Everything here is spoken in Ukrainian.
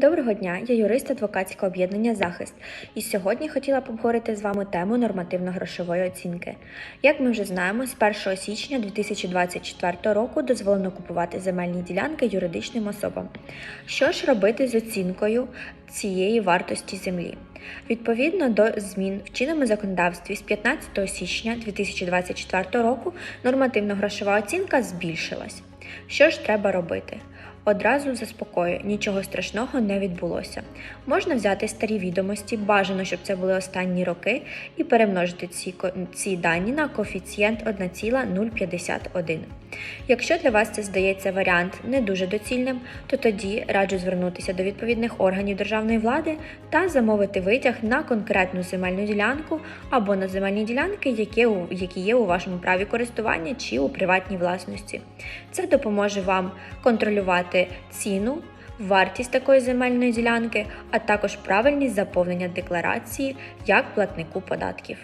Доброго дня, я юрист адвокатського об'єднання Захист. І сьогодні хотіла б обговорити з вами тему нормативно-грошової оцінки. Як ми вже знаємо, з 1 січня 2024 року дозволено купувати земельні ділянки юридичним особам. Що ж робити з оцінкою цієї вартості землі? Відповідно до змін в чинному законодавстві з 15 січня 2024 року нормативно-грошова оцінка збільшилась. Що ж треба робити? Одразу заспокою, нічого страшного не відбулося. Можна взяти старі відомості, бажано, щоб це були останні роки, і перемножити ці, ці дані на коефіцієнт 1,051. Якщо для вас це здається варіант не дуже доцільним, то тоді раджу звернутися до відповідних органів державної влади та замовити витяг на конкретну земельну ділянку або на земельні ділянки, які є у вашому праві користування чи у приватній власності. Це допоможе вам контролювати ціну, вартість такої земельної ділянки, а також правильність заповнення декларації як платнику податків.